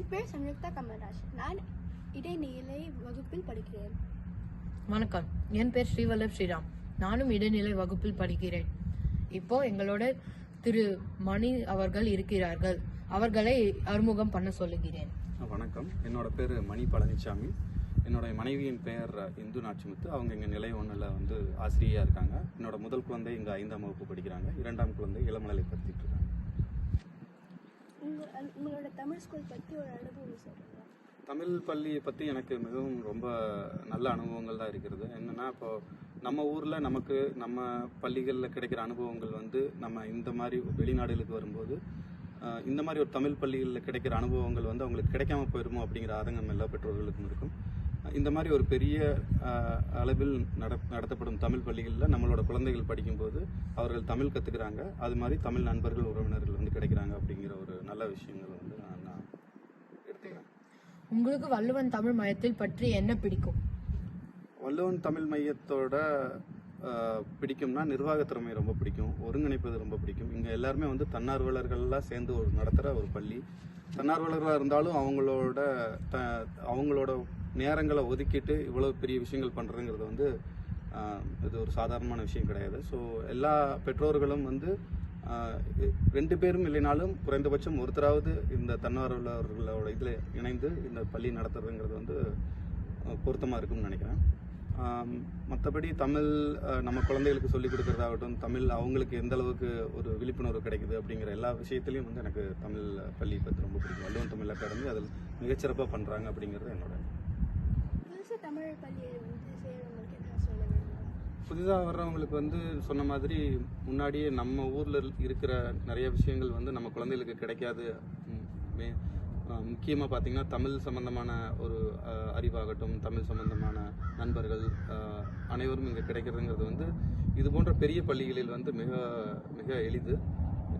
என் பேர் சம்யுக்தா கமல்ராஜ் நான் இடைநிலை வகுப்பில் படிக்கிறேன். வணக்கம். என் பேர் ஸ்ரீவல்லப் ஸ்ரீராம். நானும் இடைநிலை வகுப்பில் படிக்கிறேன். இப்போ எங்களோட திரு மணி அவர்கள் இருக்கிறார்கள். அவர்களை அறிமுகம் பண்ண சொல்லுகிறேன். வணக்கம். என்னோட பேர் மணி பழனிசாமி என்னோட மனைவியின் பெயர் இந்து நாச்சிமுத்து. அவங்க இங்கே நிலை ஒன்றில் வந்து ஆசிரியராக இருக்காங்க. என்னோட முதல் குழந்தை இங்கே ஐந்தாம் வகுப்பு படிக்கிறாங்க. இரண்டாம் குழந்தை இளமலை படித்துட்டு இருக்காங்க. உங்களோட தமிழ் ஸ்கூல் பற்றி ஒரு அனுபவம் சொல்லுங்கள் தமிழ் பள்ளியை பற்றி எனக்கு மிகவும் ரொம்ப நல்ல அனுபவங்கள் தான் இருக்கிறது. என்னென்னா இப்போ நம்ம ஊரில் நமக்கு நம்ம பள்ளிகளில் கிடைக்கிற அனுபவங்கள் வந்து நம்ம இந்த மாதிரி வெளிநாடுகளுக்கு வரும்போது இந்த மாதிரி ஒரு தமிழ் பள்ளிகளில் கிடைக்கிற அனுபவங்கள் வந்து அவங்களுக்கு கிடைக்காம போயிருமோ அப்படிங்கிற ஆதங்கம் எல்லா பெற்றோர்களுக்கும் இருக்கும். இந்த மாதிரி ஒரு பெரிய அளவில் நட நடத்தப்படும் தமிழ் பள்ளிகளில் நம்மளோட குழந்தைகள் படிக்கும்போது அவர்கள் தமிழ் கற்றுக்குறாங்க அது மாதிரி தமிழ் நண்பர்கள் உறவினர்கள் வந்து கிடைக்கிறாங்க அப்படிங்கிற ஒரு நல்ல விஷயங்கள் வந்து நான் நான் எடுத்துக்கிறேன். உங்களுக்கு வள்ளுவன் தமிழ் மயத்தில் பற்றி என்ன பிடிக்கும்? வள்ளுவன் தமிழ் மையத்தோட பிடிக்கும்னா நிர்வாகத் திறமை ரொம்ப பிடிக்கும். ஒருங்கிணைப்பது ரொம்ப பிடிக்கும். இங்கே எல்லாருமே வந்து தன்னார்வலர்கள்லாம் சேர்ந்து ஒரு நடத்துகிற ஒரு பள்ளி. தன்னார்வலர்களாக இருந்தாலும் அவங்களோட த அவங்களோட நேரங்களை ஒதுக்கிட்டு இவ்வளோ பெரிய விஷயங்கள் பண்ணுறதுங்கிறது வந்து இது ஒரு சாதாரணமான விஷயம் கிடையாது. ஸோ எல்லா பெற்றோர்களும் வந்து ரெண்டு பேரும் இல்லைனாலும் குறைந்தபட்சம் ஒருத்தராவது இந்த தன்னார்வலர்களோட இதில் இணைந்து இந்த பள்ளி நடத்துறதுங்கிறது வந்து பொருத்தமாக இருக்கும்னு நினைக்கிறேன். மற்றபடி தமிழ் நம்ம குழந்தைகளுக்கு சொல்லிக் கொடுக்குறதாகட்டும் தமிழ் அவங்களுக்கு எந்த அளவுக்கு ஒரு விழிப்புணர்வு கிடைக்குது அப்படிங்கிற எல்லா விஷயத்துலையும் வந்து எனக்கு தமிழ் பள்ளி பற்றி ரொம்ப பிடிக்கும். வள்ளுவன் தமிழ் அகாடமி அதில் மிகச்சிறப்பாக பண்ணுறாங்க அப்படிங்கிறது என்னோட புதிதாக வர்றவங்களுக்கு வந்து சொன்ன மாதிரி முன்னாடியே நம்ம ஊரில் இருக்கிற நிறைய விஷயங்கள் வந்து நம்ம குழந்தைகளுக்கு கிடைக்காது. முக்கியமாக பார்த்திங்கன்னா தமிழ் சம்பந்தமான ஒரு அறிவாகட்டும் தமிழ் சம்பந்தமான நண்பர்கள் அனைவரும் இங்கே கிடைக்கிறதுங்கிறது வந்து இது போன்ற பெரிய பள்ளிகளில் வந்து மிக மிக எளிது.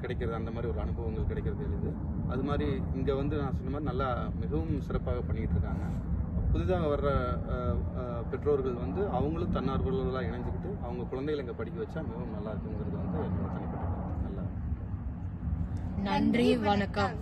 கிடைக்கிறது அந்த மாதிரி ஒரு அனுபவங்கள் கிடைக்கிறது எளிது. அது மாதிரி இங்கே வந்து நான் சொன்ன மாதிரி நல்லா மிகவும் சிறப்பாக பண்ணிக்கிட்டு இருக்காங்க. புதிதாக வர்ற பெற்றோர்கள் வந்து அவங்களும் தன்னார்வலர்களாக இணைஞ்சுக்கிட்டு அவங்க குழந்தைகளை இங்கே படிக்க வச்சா மிகவும் நல்லா இருக்குங்கிறது வந்து என்னோட தனிப்பட்ட. நல்லா. நன்றி வணக்கம்.